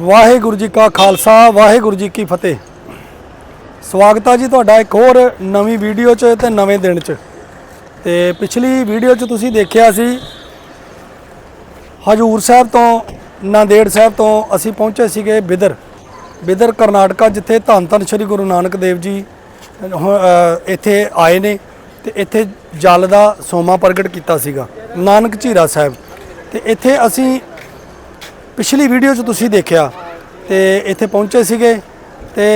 ਵਾਹਿਗੁਰੂ ਜੀ ਕਾ ਖਾਲਸਾ, ਵਾਹਿਗੁਰੂ ਜੀ ਕੀ ਫਤਿਹ। ਸਵਾਗਤ ਆ ਜੀ ਤੁਹਾਡਾ ਇੱਕ ਹੋਰ ਨਵੀਂ ਵੀਡੀਓ 'ਚ ਤੇ ਨਵੇਂ ਦਿਨ 'ਚ। ਤੇ ਪਿਛਲੀ ਵੀਡੀਓ 'ਚ ਤੁਸੀਂ ਦੇਖਿਆ ਸੀ, ਹਜੂਰ ਸਾਹਿਬ ਤੋਂ, ਨਾਂਦੇੜ ਸਾਹਿਬ ਤੋਂ ਅਸੀਂ ਪਹੁੰਚੇ ਸੀਗੇ ਬਿਦਰ। ਬਿਦਰ ਕਰਨਾਟਕਾ, ਜਿੱਥੇ ਧੰਨ ਧੰਨ ਸ੍ਰੀ ਗੁਰੂ ਨਾਨਕ ਦੇਵ ਜੀ ਇੱਥੇ ਆਏ ਨੇ ਤੇ ਇੱਥੇ ਜਲ ਦਾ ਸੋਮਾ ਪ੍ਰਗਟ ਕੀਤਾ ਸੀਗਾ, ਨਾਨਕ ਝੀਰਾ ਸਾਹਿਬ। ਤੇ ਇੱਥੇ ਅਸੀਂ ਪਿਛਲੀ ਵੀਡੀਓ 'ਚ ਤੁਸੀਂ ਦੇਖਿਆ ਤੇ ਇੱਥੇ ਪਹੁੰਚੇ ਸੀਗੇ ਤੇ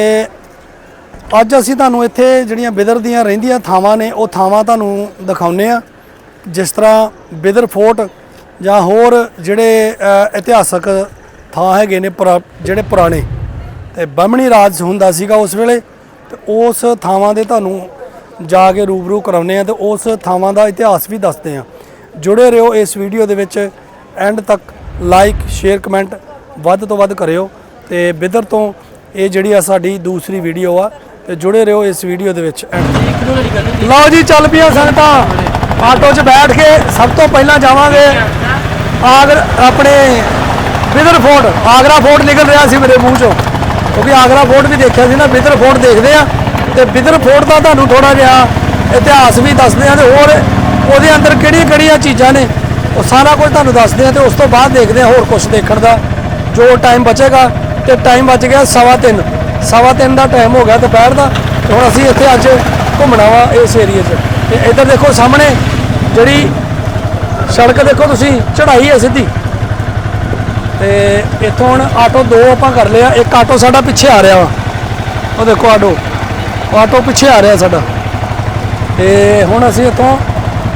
ਅੱਜ ਅਸੀਂ ਤੁਹਾਨੂੰ ਇੱਥੇ ਜਿਹੜੀਆਂ ਬਿਦਰ ਦੀਆਂ ਰਹਿੰਦੀਆਂ ਥਾਵਾਂ ਨੇ, ਉਹ ਥਾਵਾਂ ਤੁਹਾਨੂੰ ਦਿਖਾਉਨੇ ਆ ਜਿਸ ਤਰ੍ਹਾਂ ਬਿਦਰ ਫੋਰਟ ਜਾਂ ਹੋਰ ਜਿਹੜੇ ਇਤਿਹਾਸਕ ਥਾਂ ਹੈਗੇ ਨੇ ਪੁਰਾ- ਜਿਹੜੇ ਪੁਰਾਣੇ। ਤੇ ਬਮਣੀ ਰਾਜ ਹੁੰਦਾ ਸੀਗਾ ਉਸ ਵੇਲੇ, ਤੇ ਉਸ ਥਾਵਾਂ ਦੇ ਤੁਹਾਨੂੰ ਜਾ ਕੇ ਰੂਬਰੂ ਕਰਾਉਨੇ ਆ ਤੇ ਉਸ ਥਾਵਾਂ ਦਾ ਇਤਿਹਾਸ ਵੀ ਦੱਸਦੇ ਆ ਜੁੜੇ ਰਹੋ ਇਸ ਵੀਡੀਓ ਦੇ ਵਿੱਚ, ਐਂਡ ਤੱਕ ਲਾਈਕ ਸ਼ੇਅਰ ਕਮੈਂਟ ਵੱਧ ਤੋਂ ਵੱਧ ਕਰਿਓ ਤੇ ਬਿਦਰ ਤੋਂ ਇਹ ਜਿਹੜੀ ਆ ਸਾਡੀ ਦੂਸਰੀ ਵੀਡੀਓ ਆ, ਤੇ ਜੁੜੇ ਰਹੋ ਇਸ ਵੀਡੀਓ ਦੇ ਵਿੱਚ end ਲਓ ਜੀ, ਚੱਲ ਪਈਆਂ ਸੰਗਤਾਂ। ਆਟੋ 'ਚ ਬੈਠ ਕੇ ਸਭ ਤੋਂ ਪਹਿਲਾਂ ਜਾਵਾਂਗੇ। ਆਗਰ, ਆਪਣੇ ਬਿਦਰ ਫੋਰਟ, ਆਗਰਾ ਫੋਰਟ ਨਿਕਲ ਰਿਹਾ ਸੀ ਮੇਰੇ ਮੂੰਹ 'ਚੋਂ। ਕਿਉਂਕਿ ਆਗਰਾ ਫੋਰਟ ਵੀ ਦੇਖਿਆ ਸੀ ਨਾ ਬਿਦਰ ਫੋਰਟ ਦੇਖਦੇ ਆ। ਤੇ ਬਿਦਰ ਫੋਰਟ ਦਾ ਤੁਹਾਨੂੰ ਥੋੜਾ ਜਿਹਾ ਇਤਿਹਾਸ ਵੀ ਦੱਸਦੇ ਆ ਤੇ ਹੋਰ ਉਹਦੇ ਅੰਦਰ ਕਿਹੜੀਆਂ ਕਿਹੜੀਆਂ ਚੀਜ਼ਾਂ ਨੇ। ਉਹ ਸਾਰਾ ਕੁਝ ਤੁਹਾਨੂੰ ਦੱਸਦੇ ਆ ਤੇ ਉਸ ਤੋਂ ਬਾਅਦ ਦੇਖਦੇ ਆ ਹੋਰ ਕੁਝ ਦੇਖਣ ਦਾ, ਜੋ ਟਾਈਮ ਬਚੇਗਾ। ਤੇ ਟਾਈਮ ਬਚ ਗਿਆ ਸਵਾ ਤਿੰਨ। ਸਵਾ ਤਿੰਨ ਦਾ ਟਾਈਮ ਹੋ ਗਿਆ ਦੁਪਹਿਰ ਦਾ ਤੇ ਹੁਣ ਅਸੀਂ ਇੱਥੇ ਅੱਜ ਘੁੰਮਣਾ ਵਾ ਇਸ ਏਰੀਏ 'ਚ। ਤੇ ਇੱਧਰ ਦੇਖੋ ਸਾਹਮਣੇ, ਜਿਹੜੀ ਸੜਕ ਦੇਖੋ ਤੁਸੀਂ, ਚੜ੍ਹਾਈ ਹੈ ਸਿੱਧੀ। ਤੇ ਇੱਥੋਂ ਹੁਣ ਆਟੋ ਦੋ ਆਪਾਂ ਕਰ ਲਿਆ ਇੱਕ ਆਟੋ ਸਾਡਾ ਪਿੱਛੇ ਆ ਰਿਹਾ ਵਾ। ਉਹ ਦੇਖੋ ਆਟੋ। ਆਟੋ ਪਿੱਛੇ ਆ ਰਿਹਾ ਸਾਡਾ। ਤੇ ਹੁਣ ਅਸੀਂ ਇੱਥੋਂ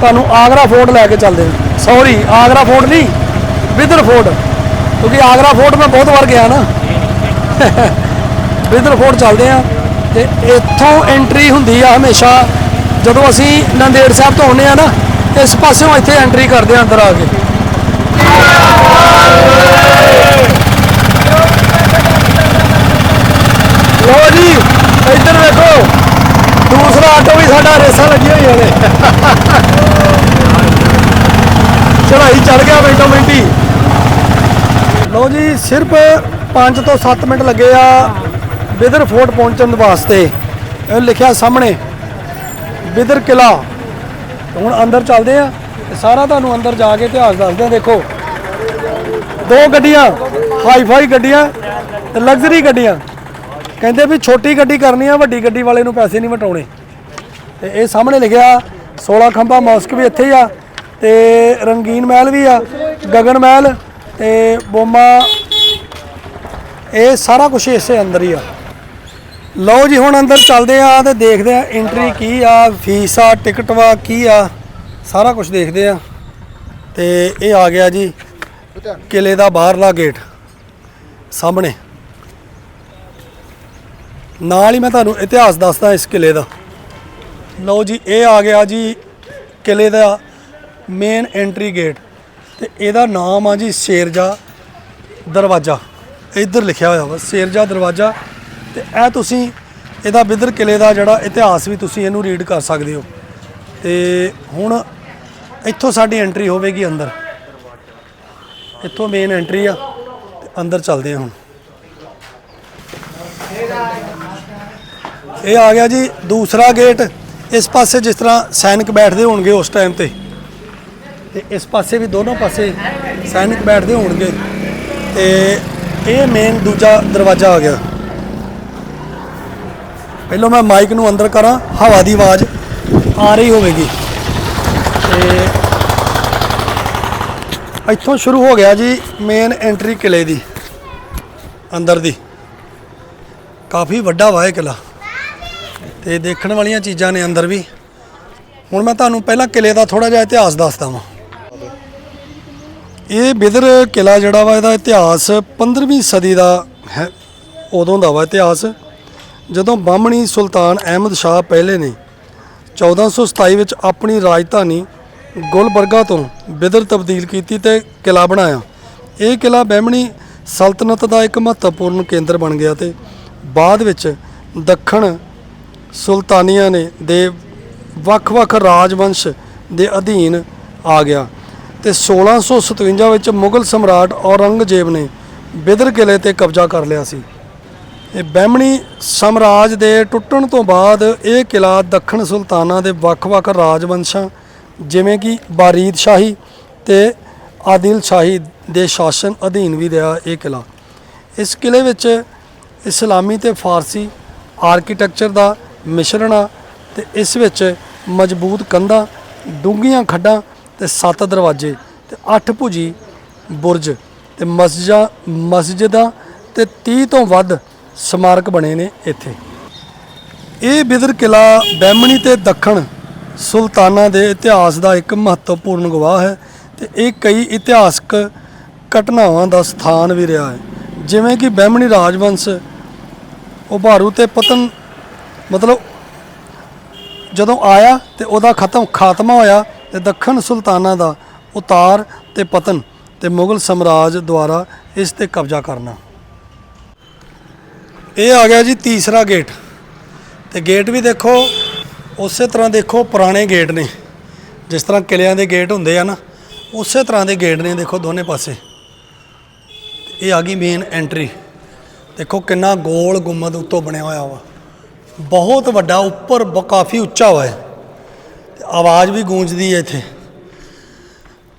ਤੁਹਾਨੂੰ ਆਗਰਾ ਫੋਰਟ ਲੈ ਕੇ ਚੱਲਦੇ ਹਾਂ। ਸੌਰੀ ਆਗਰਾ ਫੋਰਟ ਨਹੀਂ ਬਿਦਰ ਫੋਰਟ ਕਿਉਂਕਿ ਆਗਰਾ ਫੋਰਟ ਮੈਂ ਬਹੁਤ ਵਾਰ ਗਿਆ ਨਾ ਬਿਦਰ ਫੋਰਟ ਚੱਲਦੇ ਆ ਤੇ ਇੱਥੋਂ ਐਂਟਰੀ ਹੁੰਦੀ ਆ ਹਮੇਸ਼ਾ ਜਦੋਂ ਅਸੀਂ ਨੰਦੇੜ ਸਾਹਿਬ ਤੋਂ ਆਉਂਦੇ ਆ ਨਾ ਇਸ ਪਾਸਿਓਂ ਇੱਥੇ ਐਂਟਰੀ ਕਰਦੇ ਆ ਅੰਦਰ ਆ ਕੇ ਲੋ ਜੀ ਇੱਧਰ ਵੇਖੋ ਦੂਸਰਾ ਆਟੋ ਵੀ ਸਾਡਾ ਰੇਸਾਂ ਲੱਗੀਆਂ ਹੋਈਆਂ ਨੇ ਚੜਾਈ ਚੜ ਗਿਆ ਮਿੰਟੋ ਮਿੰਟੀ ਲਓ ਜੀ, ਸਿਰਫ 5 ਤੋਂ 7 ਮਿੰਟ ਲੱਗੇ ਆ ਬਿਦਰ ਫੋਰਟ ਪਹੁੰਚਣ ਵਾਸਤੇ। ਇਹ ਲਿਖਿਆ ਸਾਹਮਣੇ, ਬਿਦਰ ਕਿਲਾ। ਹੁਣ ਅੰਦਰ ਚੱਲਦੇ ਆ ਸਾਰਾ ਤੁਹਾਨੂੰ ਅੰਦਰ ਜਾ ਕੇ ਇਤਿਹਾਸ ਦੱਸਦੇ ਆ, ਦੇਖੋ। ਦੋ ਗੱਡੀਆਂ ਹਾਈ ਫਾਈ ਗੱਡੀਆਂ ਤੇ ਲਗਜ਼ਰੀ ਗੱਡੀਆਂ। ਕਹਿੰਦੇ ਵੀ ਛੋਟੀ ਗੱਡੀ ਕਰਨੀ ਆ, ਵੱਡੀ ਗੱਡੀ ਵਾਲੇ ਨੂੰ ਪੈਸੇ ਨਹੀਂ ਵਟਾਉਣੇ। ਤੇ ਇਹ ਸਾਹਮਣੇ ਲਿਖਿਆ 16 ਖੰਭਾ ਮੌਸਕ ਵੀ ਇੱਥੇ ਹੀ ਆ। ਤੇ ਰੰਗੀਨ ਮਹਿਲ ਵੀ ਆ, ਗਗਨ ਮਹਿਲ ਤੇ ਬੋਮਾ, ਇਹ ਸਾਰਾ ਕੁਝ ਇਸੇ ਅੰਦਰ ਹੀ ਆ। ਲਓ ਜੀ, ਹੁਣ ਅੰਦਰ ਚੱਲਦੇ ਆ ਤੇ ਦੇਖਦੇ ਆ ਐਂਟਰੀ ਕੀ ਆ ਫੀਸ ਆ ਟਿਕਟ ਵਾ, ਕੀ ਆ, ਸਾਰਾ ਕੁਝ ਦੇਖਦੇ ਆ। ਤੇ ਇਹ ਆ ਗਿਆ ਜੀ, ਕਿਲੇ ਦਾ ਬਾਹਰਲਾ ਗੇਟ ਸਾਹਮਣੇ। ਨਾਲ ਹੀ ਮੈਂ ਤੁਹਾਨੂੰ ਇਤਿਹਾਸ ਦੱਸਦਾ ਇਸ ਕਿਲੇ ਦਾ। ਲਓ ਜੀ, ਇਹ ਆ ਗਿਆ ਜੀ ਕਿਲੇ ਦਾ ਮੇਨ ਐਂਟਰੀ ਗੇਟ ਤੇ ਇਹਦਾ ਨਾਮ ਆ ਜੀ ਸ਼ੇਰਜਾ ਦਰਵਾਜ਼ਾ। ਇੱਧਰ ਲਿਖਿਆ ਹੋਇਆ ਵਾ, ਸ਼ੇਰਜਾ ਦਰਵਾਜ਼ਾ। ਤੇ ਇਹ ਤੁਸੀਂ, ਇਹਦਾ ਬਿਦਰ ਕਿਲੇ ਦਾ ਜਿਹੜਾ ਇਤਿਹਾਸ ਵੀ ਤੁਸੀਂ ਇਹਨੂੰ ਰੀਡ ਕਰ ਸਕਦੇ ਹੋ। ਤੇ ਹੁਣ ਇੱਥੋਂ ਸਾਡੀ ਐਂਟਰੀ ਹੋਵੇਗੀ ਅੰਦਰ। ਇੱਥੋਂ ਮੇਨ ਐਂਟਰੀ ਆ, ਤੇ ਅੰਦਰ ਚੱਲਦੇ ਹਾਂ ਹੁਣ। ਇਹ ਆ ਗਿਆ ਜੀ ਦੂਸਰਾ ਗੇਟ ਇਸ ਪਾਸੇ ਜਿਸ ਤਰ੍ਹਾਂ ਸੈਨਿਕ ਬੈਠਦੇ ਹੋਣਗੇ ਉਸ ਟਾਈਮ ਤੇ। ਤੇ ਇਸ ਪਾਸੇ ਵੀ ਦੋਨੋਂ ਪਾਸੇ ਸੈਨਿਕ ਬੈਠਦੇ ਹੋਣਗੇ ਤੇ ਇਹ ਮੇਨ ਦੂਜਾ ਦਰਵਾਜ਼ਾ ਆ ਗਿਆ। ਪਹਿਲਾਂ ਮੈਂ ਮਾਈਕ ਨੂੰ ਅੰਦਰ ਕਰਾਂ, ਹਵਾ ਦੀ ਆਵਾਜ਼ ਆ ਰਹੀ ਹੋਵੇਗੀ। ਤੇ ਇੱਥੋਂ ਸ਼ੁਰੂ ਹੋ ਗਿਆ ਜੀ ਮੇਨ ਐਂਟਰੀ ਕਿਲੇ ਦੀ, ਅੰਦਰ ਦੀ। ਕਾਫੀ ਵੱਡਾ ਵਾ ਇਹ ਕਿਲਾ। ਤੇ ਦੇਖਣ ਵਾਲੀਆਂ ਚੀਜ਼ਾਂ ਨੇ ਅੰਦਰ ਵੀ। ਹੁਣ ਮੈਂ ਤੁਹਾਨੂੰ ਪਹਿਲਾਂ ਕਿਲੇ ਦਾ ਥੋੜਾ ਜਿਹਾ ਇਤਿਹਾਸ ਦੱਸਦਾ ਵਾਂ। ਇਹ ਬਿਦਰ ਕਿਲਾ ਜਿਹੜਾ ਵਾ ਇਹਦਾ ਇਤਿਹਾਸ 15ਵੀਂ ਸਦੀ ਦਾ ਹੈ, ਉਦੋਂ ਦਾ ਵਾ ਇਤਿਹਾਸ। ਜਦੋਂ ਬਾਹਮਣੀ ਸੁਲਤਾਨ ਅਹਿਮਦ ਸ਼ਾਹ ਪਹਿਲੇ ਨੇ 1427 ਵਿੱਚ ਆਪਣੀ ਰਾਜਧਾਨੀ ਗੁਲਬਰਗਾ ਤੋਂ ਬਿਦਰ ਤਬਦੀਲ ਕੀਤੀ ਤੇ ਕਿਲਾ ਬਣਾਇਆ। ਇਹ ਕਿਲਾ ਬਹਿਮਣੀ ਸਲਤਨਤ ਦਾ ਇੱਕ ਮਹੱਤਵਪੂਰਨ ਕੇਂਦਰ ਬਣ ਗਿਆ ਤੇ ਬਾਅਦ ਵਿੱਚ ਦੱਖਣ ਸੁਲਤਾਨੀਆਂ ਨੇ ਦੇ ਵੱਖ-ਵੱਖ ਰਾਜਵੰਸ਼ ਦੇ ਅਧੀਨ ਆ ਗਿਆ। ਤੇ 1657 ਵਿੱਚ ਮੁਗਲ ਸਮਰਾਟ ਔਰੰਗਜ਼ੇਬ ਨੇ ਬਿਦਰ ਕਿਲੇ ਤੇ ਕਬਜ਼ਾ ਕਰ ਲਿਆ ਸੀ। ਇਹ ਬਹਿਮਣੀ ਸਾਮਰਾਜ ਦੇ ਟੁੱਟਣ ਤੋਂ ਬਾਅਦ ਇਹ ਕਿਲਾ ਦੱਖਣ ਸੁਲਤਾਨਾਂ ਦੇ ਵੱਖ-ਵੱਖ ਰਾਜਵੰਸ਼ਾਂ, ਜਿਵੇਂ ਕਿ ਬਾਰੀਦ ਸ਼ਾਹੀ ਤੇ ਆਦਿਲ ਸ਼ਾਹੀ ਦੇ ਸ਼ਾਸਨ ਅਧੀਨ ਵੀ ਰਿਹਾ ਇਹ ਕਿਲਾ। ਇਸ ਕਿਲੇ ਵਿੱਚ ਇਸਲਾਮੀ ਤੇ ਫਾਰਸੀ ਆਰਕੀਟੈਕਚਰ ਦਾ ਮਿਸ਼ਰਣ ਆ ਤੇ ਇਸ ਵਿੱਚ ਮਜ਼ਬੂਤ ਕੰਧਾਂ, ਡੂੰਘੀਆਂ ਖੱਡਾਂ ਤੇ ਸੱਤ ਦਰਵਾਜ਼ੇ ਤੇ ਅੱਠ ਭੁਜੀ ਬੁਰਜ ਤੇ ਮਸਜਿਦਾਂ ਮਸਜਿਦਾਂ ਤੇ 30 ਤੋਂ ਵੱਧ ਸਮਾਰਕ ਬਣੇ ਨੇ ਇੱਥੇ। ਇਹ ਬਿਦਰ ਕਿਲਾ ਬਹਿਮਣੀ ਤੇ ਦੱਖਣ ਸੁਲਤਾਨਾਂ ਦੇ ਇਤਿਹਾਸ ਦਾ ਇੱਕ ਮਹੱਤਵਪੂਰਨ ਗਵਾਹ ਹੈ ਤੇ ਇਹ ਕਈ ਇਤਿਹਾਸਕ ਘਟਨਾਵਾਂ ਦਾ ਸਥਾਨ ਵੀ ਰਿਹਾ ਹੈ। ਜਿਵੇਂ ਕਿ ਬਹਿਮਣੀ ਰਾਜਵੰਸ਼ ਉਭਾਰੂ ਤੇ ਪਤਨ ਮਤਲਬ ਜਦੋਂ ਆਇਆ ਤੇ ਉਹਦਾ ਖਤਮ, ਖਾਤਮਾ ਹੋਇਆ ਤੇ ਦੱਖਣ ਸੁਲਤਾਨਾਂ ਦਾ ਉਤਾਰ ਤੇ ਪਤਨ ਤੇ ਮੁਗਲ ਸਮਰਾਜ ਦੁਆਰਾ ਇਸ ਤੇ ਕਬਜ਼ਾ ਕਰਨਾ। ਇਹ ਆ ਗਿਆ ਜੀ ਤੀਸਰਾ ਗੇਟ। ਤੇ ਗੇਟ ਵੀ ਦੇਖੋ, ਉਸੇ ਤਰ੍ਹਾਂ ਦੇਖੋ ਪੁਰਾਣੇ ਗੇਟ ਨੇ। ਜਿਸ ਤਰ੍ਹਾਂ ਕਿਲਿਆਂ ਦੇ ਗੇਟ ਹੁੰਦੇ ਆ ਨਾ, ਉਸੇ ਤਰ੍ਹਾਂ ਦੇ ਗੇਟ ਨੇ ਦੇਖੋ ਦੋਨੇ ਪਾਸੇ। ਇਹ ਆ ਗਈ ਮੇਨ ਐਂਟਰੀ ਦੇਖੋ ਕਿੰਨਾ ਗੋਲ ਗੁੰਮਦ ਉੱਤੋਂ ਬਣਿਆ ਹੋਇਆ ਵਾ। ਬਹੁਤ ਵੱਡਾ, ਉੱਪਰ ਕਾਫੀ ਉੱਚਾ ਹੋਇਆ ਇਹ। ਆਵਾਜ਼ ਵੀ ਗੂੰਜਦੀ ਹੈ ਇੱਥੇ।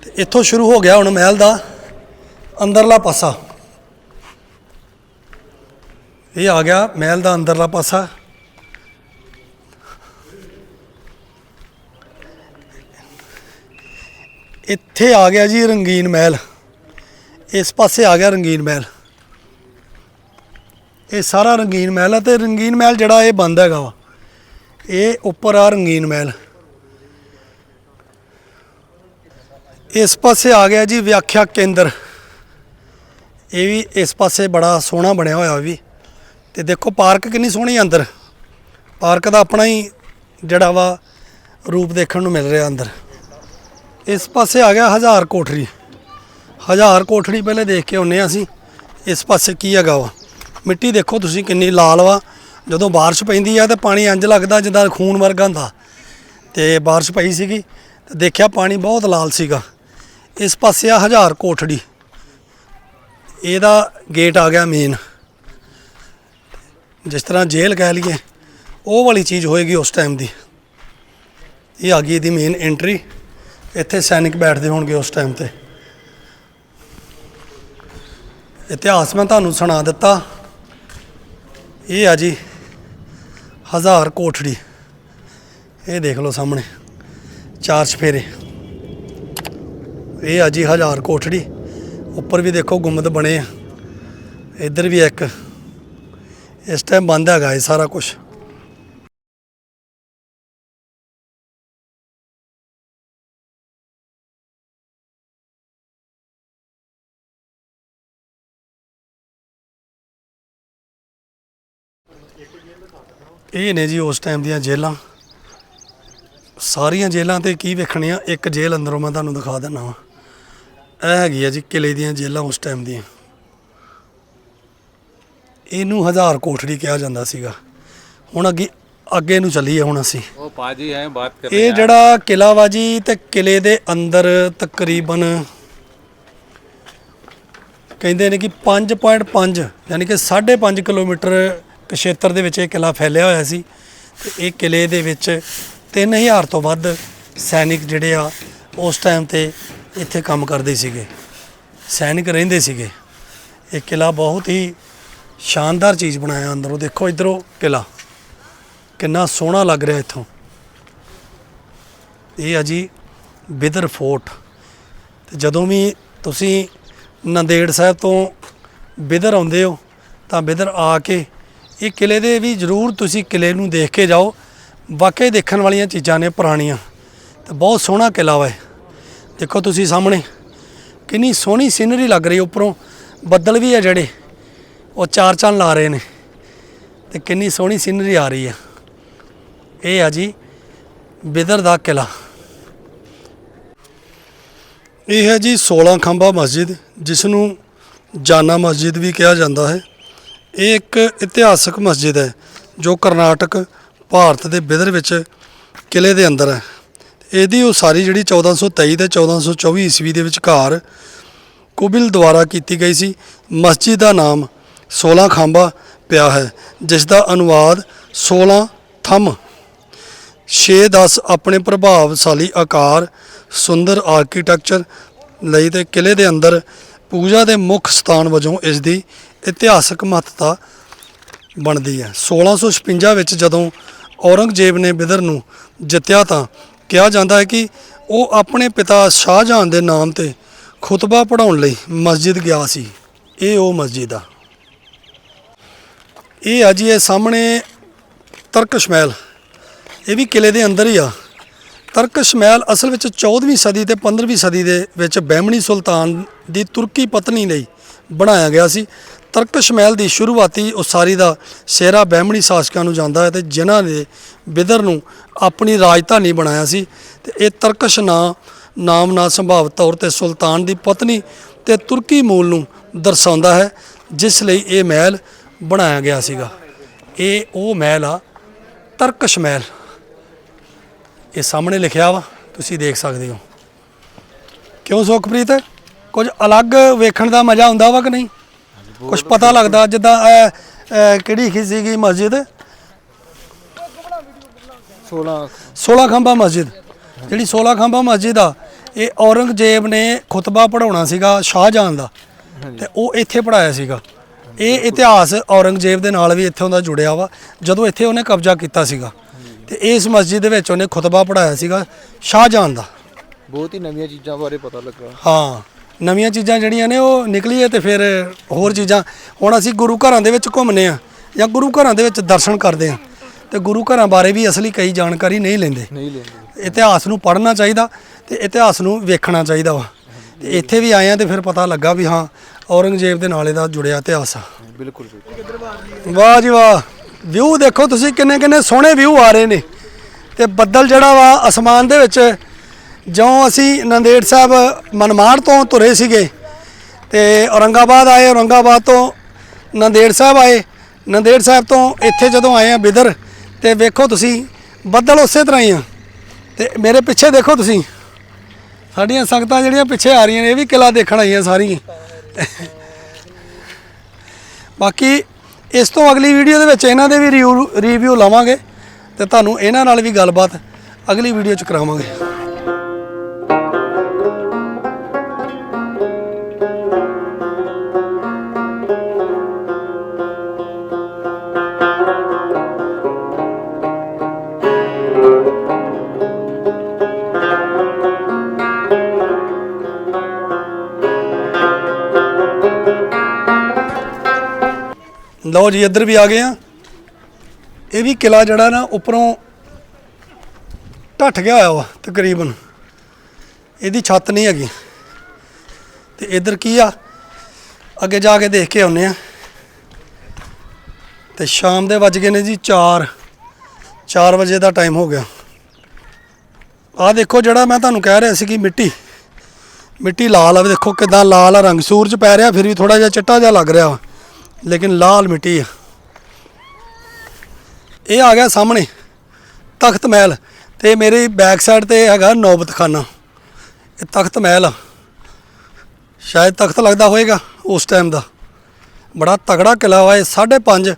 ਤੇ ਇੱਥੋਂ ਸ਼ੁਰੂ ਹੋ ਗਿਆ ਹੁਣ ਮਹਿਲ ਦਾ ਅੰਦਰਲਾ ਪਾਸਾ। ਇਹ ਆ ਗਿਆ ਮਹਿਲ ਦਾ ਅੰਦਰਲਾ ਪਾਸਾ। ਇੱਥੇ ਆ ਗਿਆ ਜੀ ਰੰਗੀਨ ਮਹਿਲ। ਇਸ ਪਾਸੇ ਆ ਗਿਆ ਰੰਗੀਨ ਮਹਿਲ। ਇਹ ਸਾਰਾ ਰੰਗੀਨ ਮਹਿਲ ਹੈ ਤੇ ਰੰਗੀਨ ਮਹਿਲ ਜਿਹੜਾ ਇਹ ਬੰਦ ਹੈਗਾ ਵਾ। ਇਹ ਉੱਪਰ ਆ ਰੰਗੀਨ ਮਹਿਲ। ਇਸ ਪਾਸੇ ਆ ਗਿਆ ਜੀ ਵਿਆਖਿਆ ਕੇਂਦਰ। ਇਹ ਵੀ ਇਸ ਪਾਸੇ ਬੜਾ ਸੋਹਣਾ ਬਣਿਆ ਹੋਇਆ ਵੀ। ਤੇ ਦੇਖੋ ਪਾਰਕ ਕਿੰਨੀ ਸੋਹਣੀ ਹੈ ਅੰਦਰ। ਪਾਰਕ ਦਾ ਆਪਣਾ ਹੀ ਜਿਹੜਾ ਵਾ ਰੂਪ ਦੇਖਣ ਨੂੰ ਮਿਲ ਰਿਹਾ ਅੰਦਰ। ਇਸ ਪਾਸੇ ਆ ਗਿਆ ਹਜ਼ਾਰ ਕੋਠੜੀ। ਹਜ਼ਾਰ ਕੋਠੜੀ ਪਹਿਲੇ ਦੇਖ ਕੇ ਆਉਂਦੇ ਹਾਂ ਅਸੀਂ, ਇਸ ਪਾਸੇ ਕੀ ਹੈਗਾ ਵਾ। ਮਿੱਟੀ ਦੇਖੋ ਤੁਸੀਂ ਕਿੰਨੀ ਲਾਲ ਵਾ। ਜਦੋਂ ਬਾਰਿਸ਼ ਪੈਂਦੀ ਆ ਤੇ ਪਾਣੀ ਇੰਜ ਲੱਗਦਾ ਜਿੱਦਾਂ ਖੂਨ ਵਰਗਾ ਹੁੰਦਾ। ਤੇ ਬਾਰਿਸ਼ ਪਈ ਸੀਗੀ, ਤੇ ਦੇਖਿਆ ਪਾਣੀ ਬਹੁਤ ਲਾਲ ਸੀਗਾ। ਇਸ ਪਾਸੇ ਆ ਹਜ਼ਾਰ ਕੋਠੜੀ। ਇਹਦਾ ਗੇਟ ਆ ਗਿਆ ਮੇਨ ਜਿਸ ਤਰ੍ਹਾਂ ਜੇਲ੍ਹ ਕਹਿ ਲਈਏ, ਉਹ ਵਾਲੀ ਚੀਜ਼ ਹੋਏਗੀ ਉਸ ਟਾਈਮ ਦੀ। ਇਹ ਆ ਗਈ ਇਹਦੀ ਮੇਨ ਐਂਟਰੀ ਇੱਥੇ ਸੈਨਿਕ ਬੈਠਦੇ ਹੋਣਗੇ ਉਸ ਟਾਈਮ ਤੇ। ਇਤਿਹਾਸ ਮੈਂ ਤੁਹਾਨੂੰ ਸੁਣਾ ਦਿੱਤਾ। ਇਹ ਆ ਜੀ, ਹਜ਼ਾਰ ਕੋਠੜੀ। ਇਹ ਦੇਖ ਲਓ ਸਾਹਮਣੇ, ਚਾਰ ਚਫੇਰੇ। ਇਹ ਆ ਜੀ ਹਜ਼ਾਰ ਕੋਠੜੀ। ਉੱਪਰ ਵੀ ਦੇਖੋ ਗੁੰਮਦ ਬਣੇ ਆ। ਇੱਧਰ ਵੀ ਇੱਕ। ਇਸ ਟਾਈਮ ਬੰਦ ਹੈਗਾ ਇਹ ਸਾਰਾ ਕੁਝ ਇਹ ਨੇ ਜੀ ਉਸ ਟਾਈਮ ਦੀਆਂ ਜੇਲਾਂ। ਸਾਰੀਆਂ ਜੇਲਾਂ ਤੇ ਕੀ ਵੇਖਣੀਆਂ? ਇੱਕ ਜੇਲ੍ਹ ਅੰਦਰੋਂ ਮੈਂ ਤੁਹਾਨੂੰ ਦਿਖਾ ਦਿੰਦਾ ਵਾਂ। ਇਹ ਹੈਗੀ ਆ ਜੀ ਕਿਲੇ ਦੀਆਂ ਜੇਲਾਂ ਉਸ ਟਾਈਮ ਦੀਆਂ। ਇਹਨੂੰ ਹਜ਼ਾਰ ਕੋਠੜੀ ਕਿਹਾ ਜਾਂਦਾ ਸੀਗਾ। ਹੁਣ ਅੱਗੇ ਅੱਗੇ ਨੂੰ ਚੱਲੀਏ ਹੁਣ ਅਸੀਂ। ਉਹ ਪਾਜੀ ਹੈ ਬਾਤ ਕਰ ਇਹ ਜਿਹੜਾ ਕਿਲਾ ਵਾ ਜੀ ਤੇ ਕਿਲੇ ਦੇ ਅੰਦਰ ਤਕਰੀਬਨ ਕਹਿੰਦੇ ਨੇ ਕਿ 5.5 ਯਾਨੀ ਕਿ 5.5 ਕਿਲੋਮੀਟਰ ਖੇਤਰ ਦੇ ਵਿੱਚ ਇਹ ਕਿਲਾ ਫੈਲਿਆ ਹੋਇਆ ਸੀ। ਤੇ ਇਹ ਕਿਲੇ ਦੇ ਵਿੱਚ 3000 ਤੋਂ ਵੱਧ ਸੈਨਿਕ ਜਿਹੜੇ ਆ ਉਸ ਟਾਈਮ ਤੇ ਇੱਥੇ ਕੰਮ ਕਰਦੇ ਸੀਗੇ, ਸੈਨਿਕ ਰਹਿੰਦੇ ਸੀਗੇ। ਇਹ ਕਿਲਾ ਬਹੁਤ ਹੀ ਸ਼ਾਨਦਾਰ ਚੀਜ਼ ਬਣਾਇਆ ਅੰਦਰੋਂ, ਦੇਖੋ ਇਧਰੋਂ ਕਿਲਾ ਕਿੰਨਾ ਸੋਹਣਾ ਲੱਗ ਰਿਹਾ ਇੱਥੋਂ। ਇਹ ਆ ਜੀ ਬਿਦਰ ਫੋਰਟ। ਤੇ ਜਦੋਂ ਵੀ ਤੁਸੀਂ ਨੰਦੇੜ ਸਾਹਿਬ ਤੋਂ ਬਿਦਰ ਆਉਂਦੇ ਹੋ, ਤਾਂ ਬਿਦਰ ਆ ਕੇ ਇਹ ਕਿਲੇ ਦੇ ਵੀ ਜ਼ਰੂਰ ਤੁਸੀਂ ਕਿਲੇ ਨੂੰ ਦੇਖ ਕੇ ਜਾਓ। ਵਾਕਈ ਦੇਖਣ ਵਾਲੀਆਂ ਚੀਜ਼ਾਂ ਨੇ ਪੁਰਾਣੀਆਂ। ਤੇ ਬਹੁਤ ਸੋਹਣਾ ਕਿਲਾ ਵਾ ਦੇਖੋ ਤੁਸੀਂ ਸਾਹਮਣੇ, ਕਿੰਨੀ ਸੋਹਣੀ ਸੀਨਰੀ ਲੱਗ ਰਹੀ ਉੱਪਰੋਂ, ਬੱਦਲ ਵੀ ਆ ਜਿਹੜੇ, ਉਹ ਚਾਰ ਚੰਨ ਲਾ ਰਹੇ ਨੇ, ਤੇ ਕਿੰਨੀ ਸੋਹਣੀ ਸੀਨਰੀ ਆ ਰਹੀ ਆ ਇਹ ਆ ਜੀ, ਬਿਦਰ ਦਾ ਕਿਲਾ ਇਹ ਹੈ ਜੀ 16 ਖੰਭਾ ਮਸਜਿਦ ਜਿਸ ਨੂੰ ਜਾਨਾ ਮਸਜਿਦ ਵੀ ਕਿਹਾ ਜਾਂਦਾ ਹੈ। ਇਹ ਇੱਕ ਇਤਿਹਾਸਕ ਮਸਜਿਦ ਹੈ, ਜੋ ਕਰਨਾਟਕ, ਭਾਰਤ ਦੇ ਬਿਦਰ ਵਿੱਚ ਕਿਲੇ ਦੇ ਅੰਦਰ ਹੈ। ਇਹਦੀ ਉਸਾਰੀ ਜਿਹੜੀ 1423 ਤੇ 1424 ਈਸਵੀ ਦੇ ਵਿਚਕਾਰ ਕੁਬਿਲ ਦੁਆਰਾ ਕੀਤੀ ਗਈ ਸੀ, ਮਸਜਿਦ ਦਾ ਨਾਮ 16 ਖੰਭਾ ਪਿਆ ਹੈ ਜਿਸ ਦਾ ਅਨੁਵਾਦ 16 ਥੰਮ। 6-10 ਆਪਣੇ ਪ੍ਰਭਾਵਸ਼ਾਲੀ ਆਕਾਰ, ਸੁੰਦਰ ਆਰਕੀਟੈਕਚਰ ਲਈ ਤੇ ਕਿਲੇ ਦੇ ਅੰਦਰ ਪੂਜਾ ਦੇ ਮੁੱਖ ਸਥਾਨ ਵਜੋਂ ਇਸ ਦੀ ਇਤਿਹਾਸਕ ਮਹੱਤਤਾ ਬਣਦੀ ਹੈ। 1656 ਵਿੱਚ ਜਦੋਂ ਔਰੰਗਜ਼ੇਬ ਨੇ ਬਿਦਰ ਨੂੰ ਜਿੱਤਿਆ ਤਾਂ ਕਿਹਾ ਜਾਂਦਾ ਹੈ ਕਿ ਉਹ ਆਪਣੇ ਪਿਤਾ ਸ਼ਾਹਜਹਾਨ ਦੇ ਨਾਮ ਤੇ ਖੁਤਬਾ ਪੜਾਉਣ ਲਈ ਮਸਜਿਦ ਗਿਆ ਸੀ। ਇਹ ਉਹ ਮਸਜਿਦ ਆ। ਇਹ ਆ ਜੀ, ਇਹ ਸਾਹਮਣੇ ਤਰਕਸ਼ ਮਹਿਲ ਇਹ ਵੀ ਕਿਲੇ ਦੇ ਅੰਦਰ ਹੀ ਆ। ਤਰਕਸ਼ ਮਹਿਲ ਅਸਲ ਵਿੱਚ 14ਵੀਂ ਸਦੀ ਤੇ 15ਵੀਂ ਸਦੀ ਦੇ ਵਿੱਚ ਬਹਿਮਣੀ ਸੁਲਤਾਨ ਦੀ ਤੁਰਕੀ ਪਤਨੀ ਲਈ ਬਣਾਇਆ ਗਿਆ ਸੀ। ਤਰਕਸ਼ ਮਹਿਲ ਦੀ ਸ਼ੁਰੂਆਤੀ ਉਸਾਰੀ ਦਾ ਸਿਹਰਾ ਬਹਿਮਣੀ ਸ਼ਾਸਕਾਂ ਨੂੰ ਜਾਂਦਾ ਹੈ ਤੇ ਜਿਨ੍ਹਾਂ ਨੇ ਬਿਦਰ ਨੂੰ ਆਪਣੀ ਰਾਜਧਾਨੀ ਬਣਾਇਆ ਸੀ ਤੇ ਇਹ ਤਰਕਸ਼ ਨਾਂ, ਨਾਮ ਨਾਲ ਸੰਭਾਵਿਤ ਤੌਰ ਤੇ ਸੁਲਤਾਨ ਦੀ ਪਤਨੀ ਤੇ ਤੁਰਕੀ ਮੂਲ ਨੂੰ ਦਰਸਾਉਂਦਾ ਹੈ, ਜਿਸ ਲਈ ਇਹ ਮਹਿਲ ਬਣਾਇਆ ਗਿਆ ਸੀਗਾ। ਇਹ ਉਹ ਮਹਿਲ ਆ, ਤਰਕਸ਼ ਮਹਿਲ। ਇਹ ਸਾਹਮਣੇ ਲਿਖਿਆ ਵਾ, ਤੁਸੀਂ ਦੇਖ ਸਕਦੇ ਹੋ। ਕਿਉਂ ਸੁਖਪ੍ਰੀਤ? ਕੁਝ ਅਲੱਗ ਵੇਖਣ ਦਾ ਮਜ਼ਾ ਆਉਂਦਾ ਵਾ ਕਿ ਨਹੀਂ? ਕੁਝ ਪਤਾ ਲੱਗਦਾ ਜਿੱਦਾਂ ਇਹ, ਇਹ ਕਿਹੜੀ ਕੀ ਸੀਗੀ ਮਸਜਿਦ? 16 16 ਖੰਭਾ ਮਸਜਿਦ। ਜਿਹੜੀ 16 ਖੰਭਾ ਮਸਜਿਦ ਆ ਇਹ ਔਰੰਗਜ਼ੇਬ ਨੇ ਖੁਤਬਾ ਪੜਾਉਣਾ ਸੀਗਾ ਸ਼ਾਹਜਹਾਨ ਦਾ। ਤੇ ਉਹ ਇੱਥੇ ਪੜਾਇਆ ਸੀਗਾ। ਇਹ ਇਤਿਹਾਸ ਔਰੰਗਜ਼ੇਬ ਦੇ ਨਾਲ ਵੀ ਇੱਥੋਂ ਦਾ ਜੁੜਿਆ ਵਾ। ਜਦੋਂ ਇੱਥੇ ਉਹਨੇ ਕਬਜ਼ਾ ਕੀਤਾ ਸੀਗਾ ਤੇ ਇਸ ਮਸਜਿਦ ਦੇ ਵਿੱਚ ਉਹਨੇ ਖੁਤਬਾ ਪੜਾਇਆ ਸੀਗਾ ਸ਼ਾਹਜਹਾਨ ਦਾ। ਬਹੁਤ ਹੀ ਨਵੀਆਂ ਚੀਜ਼ਾਂ ਬਾਰੇ ਪਤਾ ਲੱਗਾ। ਹਾਂ। ਨਵੀਆਂ ਚੀਜ਼ਾਂ ਜਿਹੜੀਆਂ ਨੇ ਉਹ ਨਿਕਲੀਏ ਤੇ ਫਿਰ ਹੋਰ ਚੀਜ਼ਾਂ। ਹੁਣ ਅਸੀਂ ਗੁਰੂ ਘਰਾਂ ਦੇ ਵਿੱਚ ਘੁੰਮਨੇ ਆ ਜਾਂ ਗੁਰੂ ਘਰਾਂ ਦੇ ਵਿੱਚ ਦਰਸ਼ਨ ਕਰਦੇ ਆ। ਤੇ ਗੁਰੂ ਘਰਾਂ ਬਾਰੇ ਵੀ ਅਸਲੀ ਕਈ ਜਾਣਕਾਰੀ ਨਹੀਂ ਲੈਂਦੇ। ਨਹੀਂ ਲੈਂਦੇ। ਇਤਿਹਾਸ ਨੂੰ ਪੜ੍ਹਨਾ ਚਾਹੀਦਾ ਤੇ ਇਤਿਹਾਸ ਨੂੰ ਵੇਖਣਾ ਚਾਹੀਦਾ ਵਾ। ਤੇ ਇੱਥੇ ਵੀ ਆਏ ਆ ਤੇ ਫਿਰ ਪਤਾ ਲੱਗਾ ਵੀ ਹਾਂ ਔਰੰਗਜ਼ੇਬ ਦੇ ਨਾਲ ਇਹਦਾ ਜੁੜਿਆ ਇਤਿਹਾਸ ਆ। ਬਿਲਕੁਲ ਬਿਲਕੁਲ ਵਾਹ ਜੀ ਵਾਹ ਵਿਊ ਦੇਖੋ ਤੁਸੀਂ ਕਿੰਨੇ ਕਿੰਨੇ ਸੋਹਣੇ ਵਿਊ ਆ ਰਹੇ ਨੇ। ਤੇ ਬੱਦਲ ਜਿਹੜਾ ਵਾ ਅਸਮਾਨ ਦੇ ਵਿੱਚ ਜਿਉਂ ਅਸੀਂ ਨੰਦੇੜ ਸਾਹਿਬ ਮਨਮਾੜ ਤੋਂ ਤੁਰੇ ਸੀਗੇ ਤੇ ਔਰੰਗਾਬਾਦ ਆਏ, ਔਰੰਗਾਬਾਦ ਤੋਂ ਨੰਦੇੜ ਸਾਹਿਬ ਆਏ। ਨੰਦੇੜ ਸਾਹਿਬ ਤੋਂ ਇੱਥੇ ਜਦੋਂ ਆਏ ਆ ਬਿਦਰ, ਤੇ ਵੇਖੋ ਤੁਸੀਂ, ਬੱਦਲ ਉਸੇ ਤਰ੍ਹਾਂ ਹੀ ਆ। ਤੇ ਮੇਰੇ ਪਿੱਛੇ ਦੇਖੋ ਤੁਸੀਂ, ਸਾਡੀਆਂ ਸੰਗਤਾਂ ਜਿਹੜੀਆਂ ਪਿੱਛੇ ਆ ਰਹੀਆਂ ਨੇ, ਇਹ ਵੀ ਕਿਲਾ ਦੇਖਣ ਆਈਆਂ ਸਾਰੀਆਂ। ਬਾਕੀ ਇਸ ਤੋਂ ਅਗਲੀ ਵੀਡੀਓ ਦੇ ਵਿੱਚ ਇਹਨਾਂ ਦੇ ਵੀ ਰਿਵਿਊ ਲਵਾਂਗੇ ਤੇ ਤੁਹਾਨੂੰ ਇਹਨਾਂ ਨਾਲ ਵੀ ਗੱਲਬਾਤ ਅਗਲੀ ਵੀਡੀਓ ਚ ਕਰਾਵਾਂਗੇ। ਲਓ ਜੀ, ਇੱਧਰ ਵੀ ਆ ਗਏ ਆ। ਇਹ ਵੀ ਕਿਲਾ ਜਿਹੜਾ ਨਾ ਉੱਪਰੋਂ ਢੱਠ ਗਿਆ ਹੋਇਆ ਵਾ, ਤਕਰੀਬਨ। ਇਹਦੀ ਛੱਤ ਨਹੀਂ ਹੈਗੀ। ਤੇ ਇੱਧਰ ਕੀ ਆ? ਅੱਗੇ ਜਾ ਕੇ ਦੇਖ ਕੇ ਆਉਨੇ ਆ। ਤੇ ਸ਼ਾਮ ਦੇ ਵੱਜ ਗਏ ਨੇ ਜੀ 4 4 ਵਜੇ ਦਾ ਟਾਈਮ ਹੋ ਗਿਆ। ਆਹ ਦੇਖੋ ਜਿਹੜਾ ਮੈਂ ਤੁਹਾਨੂੰ ਕਹਿ ਰਿਹਾ ਸੀ ਕਿ ਮਿੱਟੀ ਮਿੱਟੀ ਲਾਲ ਆ। ਦੇਖੋ ਕਿਦਾਂ ਲਾਲ ਆ, ਰੰਗ ਸੂਰਜ ਪੈ ਰਿਹਾ, ਫਿਰ ਵੀ ਥੋੜਾ ਜਿਹਾ ਚਿੱਟਾ ਜਿਹਾ ਲੱਗ ਰਿਹਾ ਵਾ। ਲੇਕਿਨ ਲਾਲ ਮਿੱਟੀ ਆ। ਇਹ ਆ ਗਿਆ ਸਾਹਮਣੇ, ਤਖਤ ਮਹਿਲ ਤੇ ਮੇਰੀ ਬੈਕ ਸਾਈਡ ਤੇ ਹੈਗਾ ਨੌਬਤਖਾਨਾ। ਇਹ ਤਖਤ ਮਹਿਲ ਆ। ਸ਼ਾਇਦ ਤਖਤ ਲੱਗਦਾ ਹੋਵੇਗਾ ਉਸ ਟਾਈਮ ਦਾ। ਬੜਾ ਤਗੜਾ ਕਿਲਾ ਵਾ, ਇਹ 5.5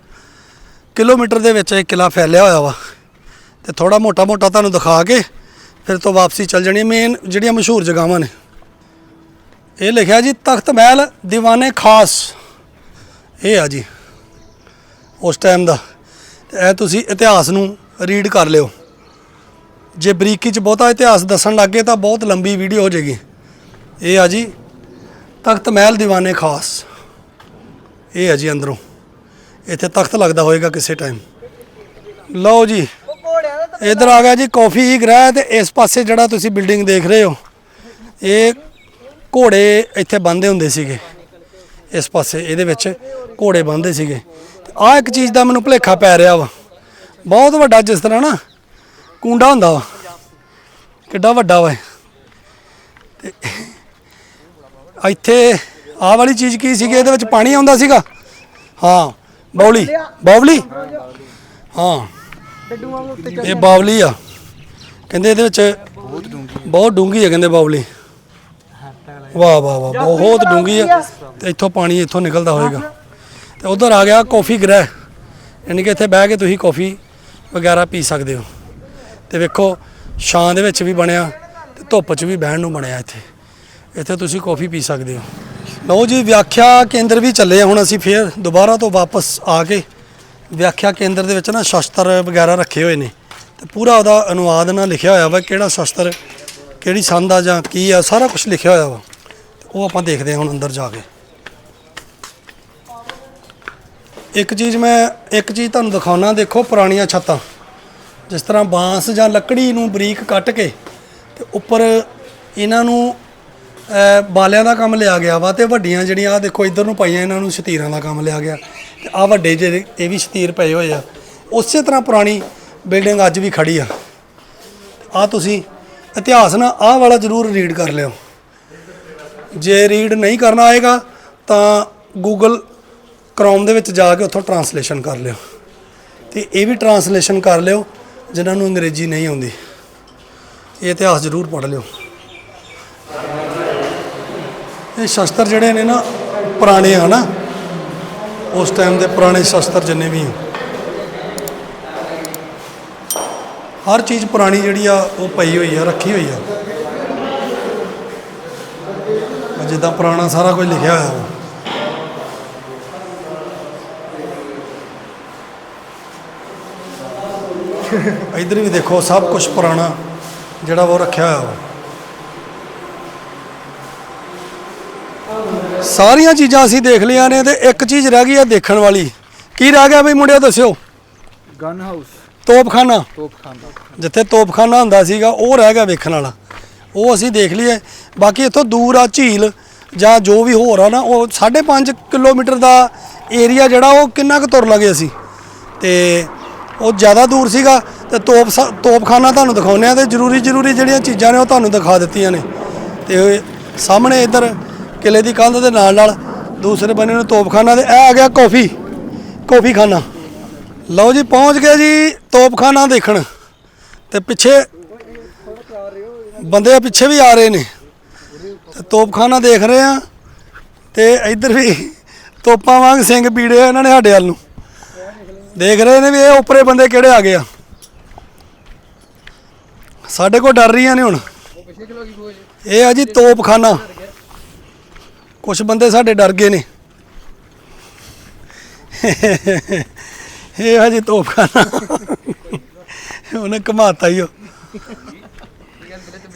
ਕਿਲੋਮੀਟਰ ਦੇ ਵਿੱਚ ਇਹ ਕਿਲਾ ਫੈਲਿਆ ਹੋਇਆ ਵਾ। ਤੇ ਥੋੜਾ ਮੋਟਾ ਮੋਟਾ ਤੁਹਾਨੂੰ ਦਿਖਾ ਕੇ ਫਿਰ ਤੋਂ ਵਾਪਸੀ ਚੱਲ ਜਾਣੀ ਮੇਨ ਜਿਹੜੀਆਂ ਮਸ਼ਹੂਰ ਜਗ੍ਹਾਵਾਂ ਨੇ। ਇਹ ਲਿਖਿਆ ਜੀ, ਤਖਤ ਮਹਿਲ ਦੀਵਾਨੇ ਖਾਸ। ਇਹ ਆ ਜੀ, ਉਸ ਟਾਈਮ ਦਾ। ਇਹ ਤੁਸੀਂ ਇਤਿਹਾਸ ਨੂੰ ਰੀਡ ਕਰ ਲਿਓ। ਜੇ ਬਰੀਕੀ ਚ ਬਹੁਤਾ ਇਤਿਹਾਸ ਦੱਸਣ ਲੱਗੇ ਤਾਂ ਬਹੁਤ ਲੰਬੀ ਵੀਡੀਓ ਹੋ ਜਾਏਗੀ। ਇਹ ਆ ਜੀ, ਤਖਤ ਮਹਿਲ ਦੀਵਾਨੇ ਖਾਸ। ਇਹ ਹੈ ਜੀ ਅੰਦਰੋਂ। ਇੱਥੇ ਤਖਤ ਲੱਗਦਾ ਹੋਏਗਾ ਕਿਸੇ ਟਾਈਮ ਲਓ ਜੀ, ਇਧਰ ਆ ਗਿਆ ਜੀ ਕਾਫੀ ਗ੍ਰਹਿ ਤੇ ਇਸ ਪਾਸੇ ਜਿਹੜਾ ਤੁਸੀਂ ਬਿਲਡਿੰਗ ਦੇਖ ਰਹੇ ਹੋ, ਇਹ ਘੋੜੇ ਇੱਥੇ ਬੰਨ੍ਹਦੇ ਹੁੰਦੇ ਸੀਗੇ। ਇਸ ਪਾਸੇ, ਇਹਦੇ ਵਿੱਚ ਘੋੜੇ ਬੰਨ੍ਹਦੇ ਸੀਗੇ। ਆ ਇੱਕ ਚੀਜ਼ ਦਾ ਮੈਨੂੰ ਭੁਲੇਖਾ ਪੈ ਰਿਹਾ ਵਾ। ਬਹੁਤ ਵੱਡਾ ਜਿਸ ਤਰ੍ਹਾਂ ਨਾ ਕੁੰਡਾ ਹੁੰਦਾ ਵਾ। ਕਿੱਡਾ ਵੱਡਾ ਵਾ ਇਹ। ਤੇ ਇੱਥੇ ਆਹ ਵਾਲੀ ਚੀਜ਼ ਕੀ ਸੀਗੀ? ਇਹਦੇ ਵਿੱਚ ਪਾਣੀ ਆਉਂਦਾ ਸੀਗਾ? ਹਾਂ, ਬੌਲੀ। ਬੌਲੀ? ਹਾਂ। ਇਹ ਬਾਵਲੀ ਆ। ਕਹਿੰਦੇ ਇਹਦੇ ਵਿੱਚ ਬਹੁਤ ਡੂੰਗੀ ਬਹੁਤ ਹੈ ਕਹਿੰਦੇ ਬਾਵਲੀ ਵਾਹ ਵਾਹ ਵਾਹ ਬਹੁਤ ਡੂੰਗੀ ਆ। ਤੇ ਇੱਥੋਂ ਪਾਣੀ ਇੱਥੋਂ ਨਿਕਲਦਾ ਹੋਏਗਾ। ਤੇ ਉਧਰ ਆ ਗਿਆ ਕਾਫੀ ਗ੍ਰਹਿ। ਯਾਨੀ ਕਿ ਇੱਥੇ ਬਹਿ ਕੇ ਤੁਸੀਂ ਕਾਫੀ ਵਗੈਰਾ ਪੀ ਸਕਦੇ ਹੋ। ਤੇ ਵੇਖੋ ਛਾਂ ਦੇ ਵਿੱਚ ਵੀ ਬਣਿਆ ਤੇ ਧੁੱਪ 'ਚ ਵੀ ਬਹਿਣ ਨੂੰ ਬਣਿਆ ਇੱਥੇ। ਇੱਥੇ ਤੁਸੀਂ ਕਾਫੀ ਪੀ ਸਕਦੇ ਹੋ। ਲਓ ਜੀ ਵਿਆਖਿਆ ਕੇਂਦਰ ਵੀ ਚੱਲੇ ਆ। ਹੁਣ ਅਸੀਂ ਫੇਰ ਦੁਬਾਰਾ ਤੋਂ ਵਾਪਸ ਆ ਕੇ ਵਿਆਖਿਆ ਕੇਂਦਰ ਦੇ ਵਿੱਚ ਨਾ ਸ਼ਸਤਰ ਵਗੈਰਾ ਰੱਖੇ ਹੋਏ ਨੇ। ਤੇ ਪੂਰਾ ਉਹਦਾ ਅਨੁਵਾਦ ਨਾਲ ਲਿਖਿਆ ਹੋਇਆ ਵਾ ਕਿਹੜਾ ਸ਼ਸਤਰ ਕਿਹੜੀ ਸੰਦ ਆ ਜਾਂ ਕੀ ਆ ਸਾਰਾ ਕੁਝ ਲਿਖਿਆ ਹੋਇਆ ਵਾ। ਉਹ ਆਪਾਂ ਦੇਖਦੇ ਹਾਂ ਹੁਣ ਅੰਦਰ ਜਾ ਕੇ। ਇੱਕ ਚੀਜ਼ ਮੈਂ, ਇੱਕ ਚੀਜ਼ ਤੁਹਾਨੂੰ ਦਿਖਾਉਣਾ, ਦੇਖੋ ਪੁਰਾਣੀਆਂ ਛੱਤਾਂ। ਜਿਸ ਤਰ੍ਹਾਂ ਬਾਂਸ ਜਾਂ ਲੱਕੜੀ ਨੂੰ ਬਰੀਕ ਕੱਟ ਕੇ ਤੇ ਉੱਪਰ ਇਹਨਾਂ ਨੂੰ ਬਾਲਿਆਂ ਦਾ ਕੰਮ ਲਿਆ ਗਿਆ ਵਾ ਤੇ ਵੱਡੀਆਂ ਜਿਹੜੀਆਂ ਆ ਦੇਖੋ ਇੱਧਰ ਨੂੰ ਪਾਈਆਂ ਇਹਨਾਂ ਨੂੰ ਸ਼ਤੀਰਾਂ ਦਾ ਕੰਮ ਲਿਆ ਗਿਆ। ਤੇ ਆ ਵੱਡੇ ਜਿਹੜੇ, ਇਹ ਵੀ ਸ਼ਤੀਰ ਪਏ ਹੋਏ ਆ। ਉਸੇ ਤਰ੍ਹਾਂ ਪੁਰਾਣੀ ਬਿਲਡਿੰਗ ਅੱਜ ਵੀ ਖੜੀ ਆ। ਆ ਤੁਸੀਂ ਇਤਿਹਾਸ ਨਾ, ਆਹ ਵਾਲਾ ਜ਼ਰੂਰ ਰੀਡ ਕਰ ਲਿਓ। ਜੇ ਰੀਡ ਨਹੀਂ ਕਰਨਾ ਆਏਗਾ, ਤਾਂ ਗੂਗਲ ਕ੍ਰੋਮ ਦੇ ਵਿੱਚ ਜਾ ਕੇ ਉੱਥੋਂ ਟਰਾਂਸਲੇਸ਼ਨ ਕਰ ਲਿਓ। ਤੇ ਇਹ ਵੀ ਟਰਾਂਸਲੇਸ਼ਨ ਕਰ ਲਿਓ, ਜਿਨ੍ਹਾਂ ਨੂੰ ਅੰਗਰੇਜ਼ੀ ਨਹੀਂ ਆਉਂਦੀ। ਇਹ ਇਤਿਹਾਸ ਜ਼ਰੂਰ ਪੜ੍ਹ ਲਿਓ। ਇਹ ਸ਼ਸਤਰ ਜਿਹੜੇ ਨੇ ਨਾ, ਪੁਰਾਣੇ ਆ ਨਾ, ਉਸ ਟਾਈਮ ਦੇ ਪੁਰਾਣੇ ਸ਼ਸਤਰ ਜਿੰਨੇ ਵੀ ਹਰ ਚੀਜ਼ ਪੁਰਾਣੀ ਜਿਹੜੀ ਆ, ਉਹ ਪਈ ਹੋਈ ਆ, ਰੱਖੀ ਹੋਈ ਆ ਆਹ ਜਿੱਦਾਂ ਪੁਰਾਣਾ ਸਾਰਾ ਕੁਝ ਲਿਖਿਆ ਹੋਇਆ ਵਾ। ਇਧਰ ਵੀ ਦੇਖੋ ਸਭ ਕੁਝ ਪੁਰਾਣਾ ਜਿਹੜਾ ਉਹ ਰੱਖਿਆ ਹੋਇਆ ਵਾ। ਸਾਰੀਆਂ ਚੀਜ਼ਾਂ ਅਸੀਂ ਦੇਖ ਲਈਆਂ ਨੇ ਤੇ ਇੱਕ ਚੀਜ਼ ਰਹਿ ਗਈ ਆ ਦੇਖਣ ਵਾਲੀ। ਕੀ ਰਹਿ ਗਿਆ ਬਈ ਮੁੰਡਿਓ ਦੱਸਿਓ। ਗਨ ਹਾਊਸ ਤੋਪਖਾਨਾ। ਤੋਪਖਾਨਾ। ਜਿੱਥੇ ਤੋਪਖਾਨਾ ਹੁੰਦਾ ਸੀਗਾ ਉਹ ਰਹਿ ਗਿਆ ਵੇਖਣ ਵਾਲਾ। ਉਹ ਅਸੀਂ ਦੇਖ ਲਈਏ। ਬਾਕੀ ਇੱਥੋਂ ਦੂਰ ਆ ਝੀਲ ਜਾਂ ਜੋ ਵੀ ਹੋਰ ਆ ਨਾ, ਉਹ 5.5 ਕਿਲੋਮੀਟਰ ਦਾ ਏਰੀਆ ਜਿਹੜਾ, ਉਹ ਕਿੰਨਾ ਕੁ ਤੁਰ ਲਗੇ ਅਸੀਂ। ਤੇ ਉਹ ਜ਼ਿਆਦਾ ਦੂਰ ਸੀਗਾ, ਤੇ ਤੋਪ ਸ- ਤੋਪਖਾਨਾ ਤੁਹਾਨੂੰ ਦਿਖਾਉਂਦੇ ਆ ਤੇ ਜ਼ਰੂਰੀ ਜ਼ਰੂਰੀ ਜਿਹੜੀਆਂ ਚੀਜ਼ਾਂ ਨੇ ਉਹ ਤੁਹਾਨੂੰ ਦਿਖਾ ਦਿੱਤੀਆਂ ਨੇ। ਤੇ ਸਾਹਮਣੇ ਇੱਧਰ ਕਿਲੇ ਦੀ ਕੰਧ ਦੇ ਨਾਲ ਨਾਲ ਦੂਸਰੇ ਬੰਨੇ ਨੂੰ ਤੋਪਖਾਨਾ ਤੇ ਇਹ ਆ ਗਿਆ ਕਾਫੀ ਕਾਫੀ ਖਾਨਾ ਲਓ ਜੀ, ਪਹੁੰਚ ਗਏ ਜੀ ਤੋਪਖਾਨਾ ਦੇਖਣ। ਤੇ ਪਿੱਛੇ ਬੰਦੇ ਪਿੱਛੇ ਵੀ ਆ ਰਹੇ ਨੇ। ਤੇ ਤੋਪਖਾਨਾ ਦੇਖ ਰਹੇ ਆ ਤੇ ਇੱਧਰ ਵੀ ਤੋਪਾਂ ਵਾਂਗ ਸਿੰਘ ਪੀੜੇ ਆ ਇਹਨਾਂ ਨੇ ਸਾਡੇ ਵੱਲ ਨੂੰ। ਦੇਖ ਰਹੇ ਨੇ ਵੀ ਇਹ ਉੱਪਰੇ ਬੰਦੇ ਕਿਹੜੇ ਆ ਗਏ ਆ। ਸਾਡੇ ਕੋਲ ਡਰ ਰਹੀਆਂ ਨੇ ਹੁਣ। ਇਹ ਆ ਜੀ ਤੋਪਖਾਨਾ। ਕੁਝ ਬੰਦੇ ਸਾਡੇ ਡਰ ਗਏ ਨੇ। ਇਹ ਆ ਜੀ ਤੋਪਖਾਨਾ। ਉਹਨੇ ਘਮਾਤਾ ਹੀ ਉਹ।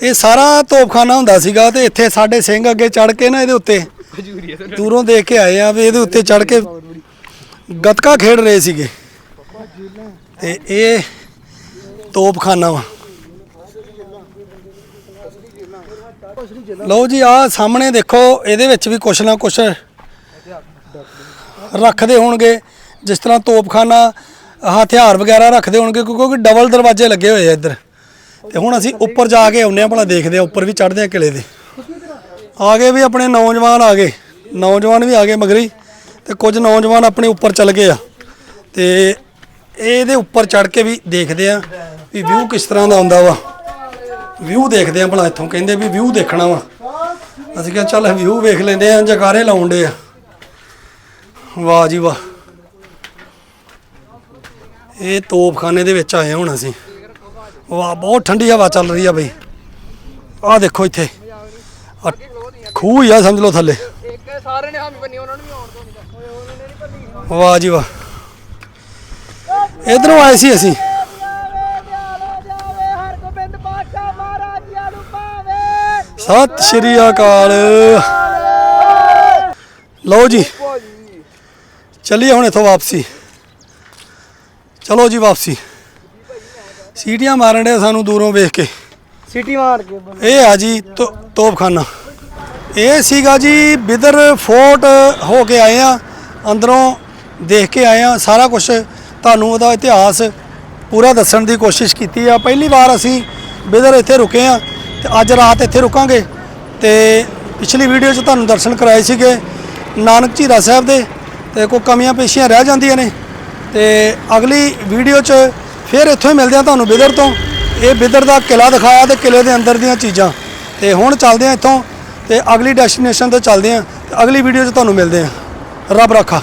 ਇਹ ਸਾਰਾ ਤੋਪਖਾਨਾ ਹੁੰਦਾ ਸੀਗਾ ਤੇ ਇੱਥੇ ਸਾਡੇ ਸਿੰਘ ਅੱਗੇ ਚੜ ਕੇ ਨਾ ਇਹਦੇ ਉੱਤੇ ਦੂਰੋਂ ਦੇਖ ਕੇ ਆਏ ਆ ਵੀ ਇਹਦੇ ਉੱਤੇ ਚੜ ਕੇ ਗੱਤਕਾ ਖੇਡ ਰਹੇ ਸੀਗੇ। ਤੇ ਇਹ ਤੋਪਖਾਨਾ ਵਾ। ਲਓ ਜੀ ਆ ਸਾਹਮਣੇ ਦੇਖੋ ਇਹਦੇ ਵਿੱਚ ਵੀ ਕੁਛ ਨਾ ਕੁਛ ਰੱਖਦੇ ਹੋਣਗੇ। ਜਿਸ ਤਰ੍ਹਾਂ ਤੋਪਖਾਨਾ ਹਥਿਆਰ ਵਗੈਰਾ ਰੱਖਦੇ ਹੋਣਗੇ ਕਿਉਂਕਿ ਡਬਲ ਦਰਵਾਜ਼ੇ ਲੱਗੇ ਹੋਏ ਆ ਇੱਧਰ। ਤੇ ਹੁਣ ਅਸੀਂ ਉੱਪਰ ਜਾ ਕੇ ਆਉਂਦੇ ਆ ਭਲਾ ਦੇਖਦੇ ਆ ਉੱਪਰ ਵੀ ਚੜ੍ਹਦੇ ਆ ਕਿਲੇ ਦੇ। ਆ ਗਏ ਵੀ ਆਪਣੇ ਨੌਜਵਾਨ ਆ ਗਏ। ਨੌਜਵਾਨ ਵੀ ਆ ਗਏ ਮਗਰੀ ਤੇ ਕੁਝ ਨੌਜਵਾਨ ਆਪਣੇ ਉੱਪਰ ਚੱਲ ਗਏ ਆ। ਤੇ ਇਹਦੇ ਉੱਪਰ ਚੜ੍ਹ ਕੇ ਵੀ ਦੇਖਦੇ ਆ ਵੀ ਵਿਊ ਕਿਸ ਤਰ੍ਹਾਂ ਦਾ ਆਉਂਦਾ ਵਾ। ਵਿਊ ਦੇਖਦੇ ਆ ਭਲਾ ਇੱਥੋਂ ਕਹਿੰਦੇ ਵੀ ਵਿਊ ਦੇਖਣਾ ਵਾ। ਅਸੀਂ ਕਿਹਾ ਚੱਲ ਵਿਊ ਵੇਖ ਲੈਂਦੇ ਆ ਜਕਾਰੇ ਲਾਉਣ ਲਾਉਂਦੇ ਆ। ਵਾਹ ਜੀ ਵਾਹ। ਇਹ ਤੋਪਖਾਨੇ ਦੇ ਵਿੱਚ ਆਏ ਹਾਂ ਹੁਣ ਅਸੀਂ। ਵਾਹ ਬਹੁਤ ਠੰਡੀ ਹਵਾ ਚੱਲ ਰਹੀ ਆ ਬਈ। ਆਹ ਦੇਖੋ ਇੱਥੇ। ਆਹ ਖੂਹ ਹੀ ਆ ਸਮਝ ਲਓ ਥੱਲੇ। ਇੱਕ ਸਾਰੇ ਨੇ ਹਾਮੀ ਬੰਨੀ ਉਹਨਾਂ ਨੂੰ ਵੀ ਆਉਣ ਤੋਂ ਨਹੀਂ ਉਹਨਾਂ ਨੇ ਨਹੀਂ ਭੰਨੀ ਵਾਹ ਜੀ ਵਾਹ। ਇਧਰੋਂ ਆਏ ਸੀ ਅਸੀਂ। ਸਤਿ ਸ਼੍ਰੀ ਅਕਾਲ। ਲਓ ਜੀ। ਚੱਲੀਏ ਹੁਣ ਇੱਥੋਂ ਵਾਪਸੀ। ਚਲੋ ਜੀ ਵਾਪਸੀ। ਸੀਟੀਆਂ ਮਾਰਨ ਦੇ ਸਾਨੂੰ ਦੂਰੋਂ ਵੇਖ ਕੇ। ਸਿਟੀ ਮਾਰ ਕੇ ਇਹ ਆ ਜੀ ਤੋ- ਤੋਪਖਾਨਾ। ਇਹ ਸੀਗਾ ਜੀ ਬਿਦਰ ਫੋਰਟ ਹੋ ਕੇ ਆਏ ਆ ਅੰਦਰੋਂ ਦੇਖ ਕੇ ਆਏ ਆ ਸਾਰਾ ਕੁਝ ਤੁਹਾਨੂੰ ਉਹਦਾ ਇਤਿਹਾਸ ਪੂਰਾ ਦੱਸਣ ਦੀ ਕੋਸ਼ਿਸ਼ ਕੀਤੀ ਆ। ਪਹਿਲੀ ਵਾਰ ਅਸੀਂ ਬਿਦਰ ਇੱਥੇ ਰੁਕੇ ਆ ਤੇ ਅੱਜ ਰਾਤ ਇੱਥੇ ਰੁਕਾਂਗੇ ਤੇ ਪਿਛਲੀ ਵੀਡੀਓ 'ਚ ਤੁਹਾਨੂੰ ਦਰਸ਼ਨ ਕਰਾਏ ਸੀਗੇ ਨਾਨਕ ਝੀਰਾ ਸਾਹਿਬ ਦੇ ਤੇ ਕੋਈ ਕਮੀਆਂ ਪੇਸ਼ੀਆਂ ਰਹਿ ਜਾਂਦੀਆਂ ਨੇ ਤੇ ਅਗਲੀ ਵੀਡੀਓ 'ਚ ਫਿਰ ਇੱਥੋਂ ਹੀ ਮਿਲਦੇ ਆ ਤੁਹਾਨੂੰ ਬਿਦਰ ਤੋਂ। ਇਹ ਬਿਦਰ ਦਾ ਕਿਲਾ ਦਿਖਾਇਆ ਤੇ ਕਿਲੇ ਦੇ ਅੰਦਰ ਦੀਆਂ ਚੀਜ਼ਾਂ। ਤੇ ਹੁਣ ਚੱਲਦੇ ਆ ਇੱਥੋਂ ਤੇ ਅਗਲੀ ਡੈਸਟੀਨੇਸ਼ਨ ਤੇ ਚੱਲਦੇ ਆ ਤੇ ਅਗਲੀ ਵੀਡੀਓ 'ਚ ਤੁਹਾਨੂੰ ਮਿਲਦੇ ਆ। ਰੱਬ ਰੱਖਾ।